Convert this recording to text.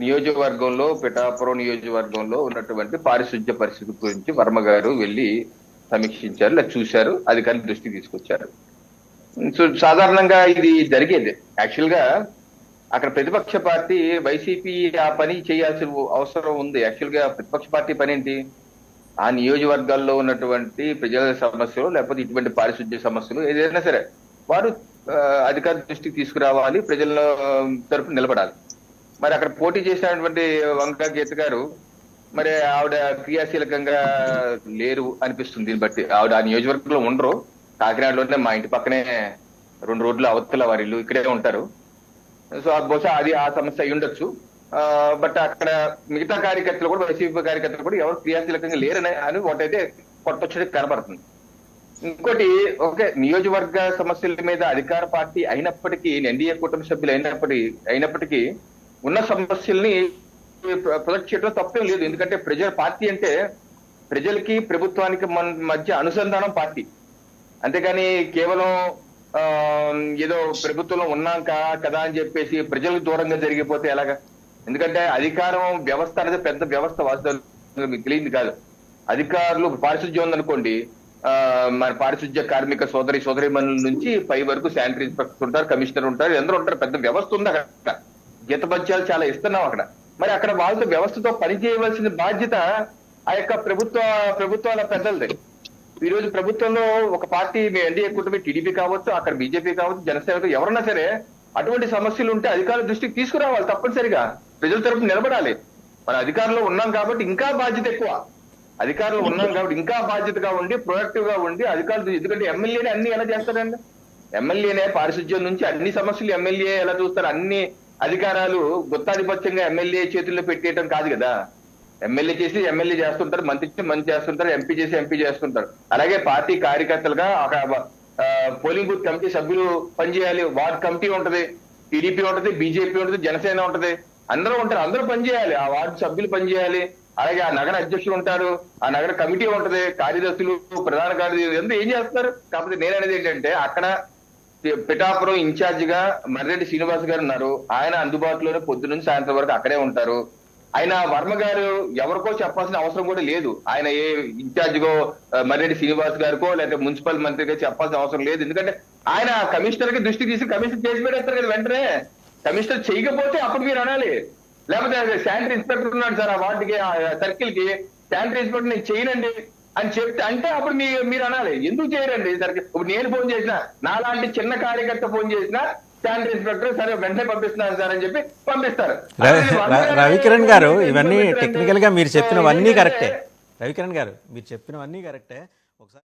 నియోజకవర్గంలో పిఠాపురం నియోజకవర్గంలో ఉన్నటువంటి పారిశుద్ధ్య పరిస్థితి గురించి వర్మ గారు వెళ్ళి సమీక్షించారు లేదా చూశారు అధికారుల దృష్టికి తీసుకొచ్చారు. సో సాధారణంగా ఇది జరిగేది. యాక్చువల్గా అక్కడ ప్రతిపక్ష పార్టీ వైసీపీ ఆ పని చేయాల్సిన అవసరం ఉంది. యాక్చువల్గా ప్రతిపక్ష పార్టీ పని ఏంటి? ఆ నియోజకవర్గాల్లో ఉన్నటువంటి ప్రజల సమస్యలు లేకపోతే ఇటువంటి పారిశుద్ధ్య సమస్యలు ఏదైనా సరే వారు అధికార దృష్టికి తీసుకురావాలి ప్రజల తరపు నిలబడాలి. మరి అక్కడ పోటీ చేసినటువంటి వంక గీత గారు మరి ఆవిడ క్రియాశీలకంగా లేరు అనిపిస్తుంది దీన్ని బట్టి. ఆవిడ ఆ నియోజకవర్గంలో ఉండరు. కాకినాడలోనే మా ఇంటి పక్కనే రెండు రోడ్లు అవతల వారి ఇల్లు ఇక్కడే ఉంటారు. సో ఆ బహుశా అది ఆ సమస్య అయి ఉండొచ్చు. బట్ అక్కడ మిగతా కార్యకర్తలు కూడా వైసీపీ కార్యకర్తలు కూడా ఎవరు క్రియాశీలకంగా లేరని అని ఒకటైతే కొట్టొచ్చేది కనబడుతుంది. ఇంకోటి ఓకే నియోజకవర్గ సమస్యల మీద అధికార పార్టీ అయినప్పటికీ ఎన్డీఏ కుటుంబ సభ్యులు అయినప్పటికీ అయినప్పటికీ ఉన్న సమస్యల్ని ప్రొజెక్ట్ చేయడం తప్పేం లేదు. ఎందుకంటే ప్రజల పార్టీ అంటే ప్రజలకి ప్రభుత్వానికి మధ్య అనుసంధానం పార్టీ. అంతేగాని కేవలం ఆ, ఏదో ప్రభుత్వంలో ఉన్నాక కదా అని చెప్పేసి ప్రజలకు దూరంగా జరిగిపోతే ఎలాగా? ఎందుకంటే అధికారం వ్యవస్థ అనేది పెద్ద వ్యవస్థ వాస్తవంగా మీకు తెలియదు కాదు. అధికారులు పారిశుద్ధ్యం ఉందనుకోండి ఆ, మన పారిశుద్ధ్య కార్మిక సోదరి సోదరి నుంచి పై వరకు శానిటరీ ఇన్స్పెక్టర్ ఉంటారు కమిషనర్ ఉంటారు అందరూ ఉంటారు. పెద్ద వ్యవస్థ ఉంది అక్కడ. జీతభత్యాలు చాలా ఇస్తున్నాం అక్కడ. మరి అక్కడ వాళ్ళతో వ్యవస్థతో పనిచేయవలసిన బాధ్యత ఆ యొక్క ప్రభుత్వ ప్రభుత్వాల పెద్దలది. ఈ రోజు ప్రభుత్వంలో ఒక పార్టీ మీ ఎన్డీఏ కూటమి టీడీపీ కావచ్చు అక్కడ బీజేపీ కావచ్చు జనసేనకు ఎవరన్నా సరే అటువంటి సమస్యలు ఉంటే అధికారుల దృష్టికి తీసుకురావాలి తప్పనిసరిగా. ప్రజల తరపు నిలబడాలి. మన అధికారంలో ఉన్నాం కాబట్టి ఇంకా బాధ్యత ఎక్కువ. అధికారులు ఉన్నాం కాబట్టి ఇంకా బాధ్యతగా ఉండి ప్రొడక్టివ్గా ఉండి అధికారులు ఎందుకంటే ఎమ్మెల్యేనే అన్ని ఎలా చేస్తారండి? ఎమ్మెల్యేనే పారిశుధ్యం నుంచి అన్ని సమస్యలు ఎమ్మెల్యే ఎలా చూస్తారు? అన్ని అధికారాలు గుత్తాధిపత్యంగా ఎమ్మెల్యే చేతుల్లో పెట్టేయటం కాదు కదా. ఎమ్మెల్యే చేసి ఎమ్మెల్యే చేస్తుంటారు మంత్రి మంత్రి చేస్తుంటారు ఎంపీ చేసి ఎంపీ చేస్తుంటారు. అలాగే పార్టీ కార్యకర్తలుగా ఒక ఆ, పోలింగ్ బూత్ కమిటీ సభ్యులు పనిచేయాలి. వార్డ్ కమిటీ ఉంటది టీడీపీ ఉంటది బీజేపీ ఉంటది జనసేన ఉంటది. అందరూ ఉంటారు అందరూ పనిచేయాలి. ఆ వార్డు సభ్యులు పనిచేయాలి. అలాగే ఆ నగర అధ్యక్షులు ఉంటారు ఆ నగర కమిటీ ఉంటది కార్యదర్శులు ప్రధాన కార్యదర్శులు అందరూ ఏం చేస్తారు? కాకపోతే నేను అనేది ఏంటంటే అక్కడ పిఠాపురం ఇన్ఛార్జ్గా మర్రెడ్డి శ్రీనివాస్ గారు ఉన్నారు ఆయన అందుబాటులోనే పొద్దు నుంచి సాయంత్రం వరకు అక్కడే ఉంటారు. ఆయన వర్మ గారు ఎవరికో చెప్పాల్సిన అవసరం కూడా లేదు. ఆయన ఏ ఇన్ఛార్జ్గో మర్రెడ్డి శ్రీనివాస్ గారికో లేకపోతే మున్సిపల్ మంత్రిగా చెప్పాల్సిన అవసరం లేదు. ఎందుకంటే ఆయన కమిషనర్కి దృష్టి తీసి కమిషనర్ చేసి పెడతారు కదా వెంటనే. కమిషనర్ చేయకపోతే అప్పుడు మీరు అనాలి. లేకపోతే శానిటరీ ఇన్స్పెక్టర్ ఉన్నాడు సార్ ఆ వార్డుకి ఆ సర్కిల్కి శానిటరీ ఇన్స్పెక్టర్ నేను చేయనండి. అని చెప్తే అంటే అప్పుడు మీ మీరు అనాలి. ఎందుకు చేయరండి? సర్కిల్ ఇప్పుడు నేను ఫోన్ చేసిన నాలాంటి చిన్న కార్యకర్త ఫోన్ చేసినా శానిటరీ ఇన్స్పెక్టర్ సరే వెంటనే పంపిస్తున్నాను సార్ అని చెప్పి పంపిస్తారు. రవికిరణ్ గారు ఇవన్నీ? టెక్నికల్గా మీరు చెప్పినవన్నీ కరెక్టే రవికిరణ్ గారు మీరు చెప్పినవన్నీ కరెక్టే ఒకసారి